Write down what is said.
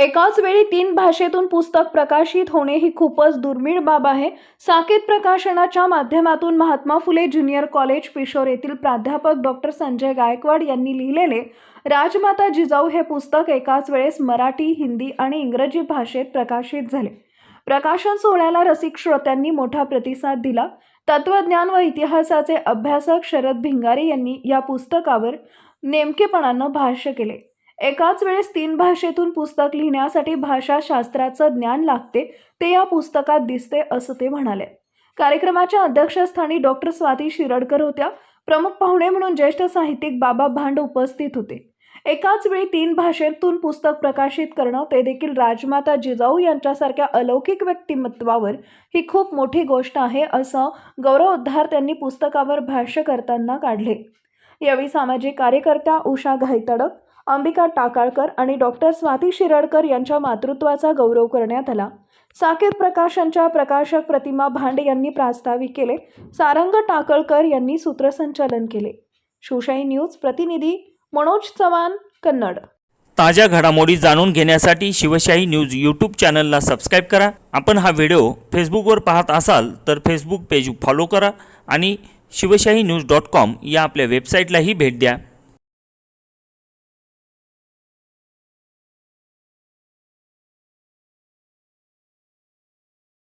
एकाच वेळी तीन भाषेतून पुस्तक प्रकाशित होणे ही खूपच दुर्मिळ बाब आहे. साकेत प्रकाशनाच्या माध्यमातून महात्मा फुले ज्युनियर कॉलेज पिशोर येथील प्राध्यापक डॉक्टर संजय गायकवाड यांनी लिहिलेले राजमाता जिजाऊ हे पुस्तक एकाच वेळेस मराठी हिंदी आणि इंग्रजी भाषेत प्रकाशित झाले. प्रकाशन सोहळ्याला रसिक श्रोत्यांनी मोठा प्रतिसाद दिला. तत्वज्ञान व इतिहासाचे अभ्यासक शरद भिंगारे यांनी या पुस्तकावर नेमकेपणानं भाष्य केले. एकाच वेळेस तीन भाषेतून पुस्तक लिहिण्यासाठी भाषाशास्त्राचं ज्ञान लागते ते या पुस्तकात दिसते असं ते म्हणाले. कार्यक्रमाच्या अध्यक्षस्थानी डॉक्टर स्वाती शिरडकर होत्या. प्रमुख पाहुणे म्हणून ज्येष्ठ साहित्यिक बाबा भांड उपस्थित होते. एकाच वेळी तीन भाषेतून पुस्तक प्रकाशित करणं ते देखील राजमाता जिजाऊ यांच्यासारख्या अलौकिक व्यक्तिमत्वावर ही खूप मोठी गोष्ट आहे असं गौरवोद्धार त्यांनी पुस्तकावर भाष्य करताना काढले. यावेळी सामाजिक कार्यकर्त्या उषा घायतडक अंबिका टाकाळकर आणि डॉक्टर स्वाती शिरडकर यांच्या मातृत्वाचा गौरव करण्यात आला. साकेत प्रकाशनच्या प्रकाशक प्रतिमा भांडे यांनी प्रास्ताविक केले. सारंग टाकळकर यांनी सूत्रसंचालन केले. शिवशाही न्यूज प्रतिनिधी मनोज चव्हाण कन्नड. ताज्या घडामोडी जाणून घेण्यासाठी शिवशाही न्यूज यूट्यूब चॅनलला सबस्क्राईब करा. आपण हा व्हिडिओ फेसबुकवर पाहत असाल तर फेसबुक पेज फॉलो करा आणि शिवशाही न्यूज डॉट कॉम या आपल्या वेबसाईटलाही भेट द्या.